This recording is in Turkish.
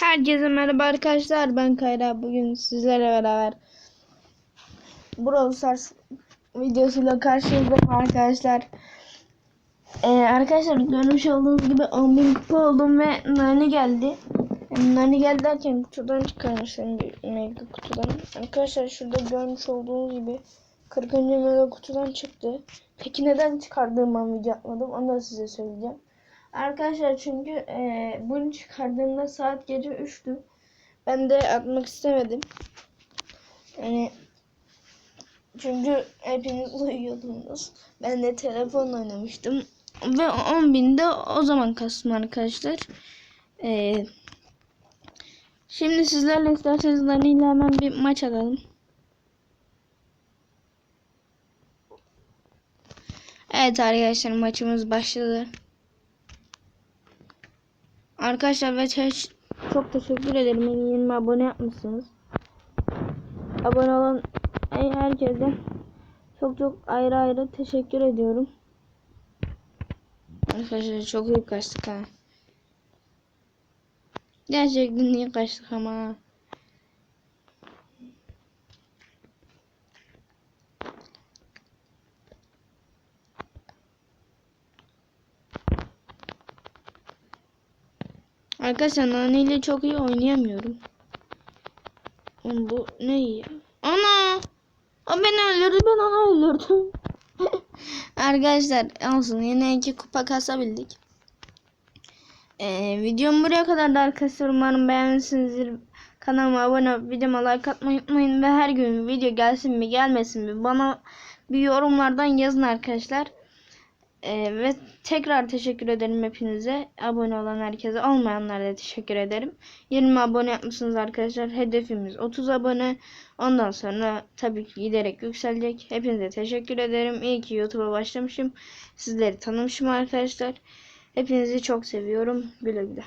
Herkese merhaba arkadaşlar. Ben Kayra. Bugün sizlerle beraber Brawl Stars videosuyla karşınızdayım arkadaşlar. Ee, arkadaşlar görmüş olduğunuz gibi 10.000 kupa oldum ve nane geldi. Yani nane geldi derken kutudan çıkarmışım bir mega kutudan. Arkadaşlar şurada görmüş olduğunuz gibi 40. mega kutudan çıktı. Peki neden çıkardığımı video atmadım onu da size söyleyeceğim. Arkadaşlar çünkü e, bunu çıkardığımda saat gece 3'tü. Ben de atmak istemedim. Yani çünkü hepiniz uyuyordunuz. Ben de telefon oynamıştım. Ve 10 binde o zaman kastım arkadaşlar. E, şimdi sizlerle isterseniz Nani'yle hemen bir maç alalım. Evet arkadaşlar maçımız başladı. Arkadaşlar ve çok teşekkür ederim. Beni 20 abone yapmışsınız. Abone olan herkese çok çok ayrı ayrı teşekkür ediyorum. Arkadaşlar çok iyi kaçtık ha. Gerçekten iyi kaçtık ama. Arkadaşlar Nane ile çok iyi oynayamıyorum. Oğlum bu ne ya? Ana! O beni öldürdü ben onu öldürdüm. Arkadaşlar olsun yine iki kupa kasabildik. Ee, videom buraya kadar da arkadaşlar umarım beğenmişsinizdir. Kanalıma abone olup videoma like atmayı unutmayın ve her gün video gelsin mi gelmesin mi bana bir yorumlardan yazın arkadaşlar. Ee, ve tekrar teşekkür ederim hepinize. Abone olan herkese, olmayanlara da teşekkür ederim. 20 abone yapmışsınız arkadaşlar. Hedefimiz 30 abone. Ondan sonra tabii ki giderek yükselecek. Hepinize teşekkür ederim. İyi ki YouTube'a başlamışım. Sizleri tanımışım arkadaşlar. Hepinizi çok seviyorum. Güle güle.